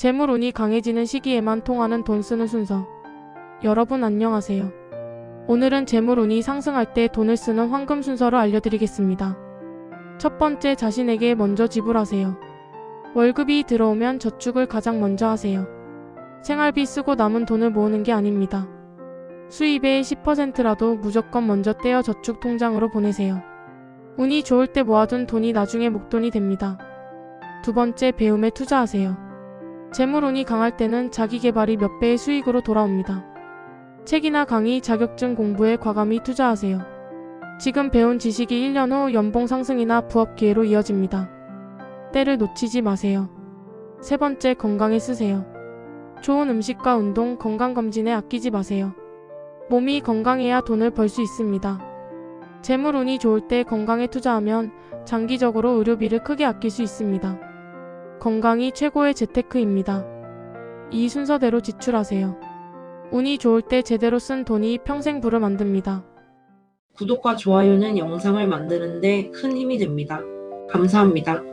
재물 운이 강해지는 시기에만 통하는 돈 쓰는 순서. 여러분 안녕하세요. 오늘은 재물 운이 상승할 때 돈을 쓰는 황금 순서를 알려드리겠습니다. 첫 번째 자신에게 먼저 지불하세요. 월급이 들어오면 저축을 가장 먼저 하세요. 생활비 쓰고 남은 돈을 모으는 게 아닙니다. 수입의 10%라도 무조건 먼저 떼어 저축 통장으로 보내세요. 운이 좋을 때 모아둔 돈이 나중에 목돈이 됩니다. 두 번째 배움에 투자하세요. 재물운이 강할 때는 자기 개발이 몇 배의 수익으로 돌아옵니다. 책이나 강의, 자격증 공부에 과감히 투자하세요. 지금 배운 지식이 1년 후 연봉 상승이나 부업 기회로 이어집니다. 때를 놓치지 마세요. 세 번째 건강에 쓰세요. 좋은 음식과 운동, 건강검진에 아끼지 마세요. 몸이 건강해야 돈을 벌 수 있습니다. 재물 운이 좋을 때 건강에 투자하면 장기적으로 의료비를 크게 아낄 수 있습니다. 건강이 최고의 재테크입니다. 이 순서대로 지출하세요. 운이 좋을 때 제대로 쓴 돈이 평생 부를 만듭니다. 구독과 좋아요는 영상을 만드는데 큰 힘이 됩니다. 감사합니다.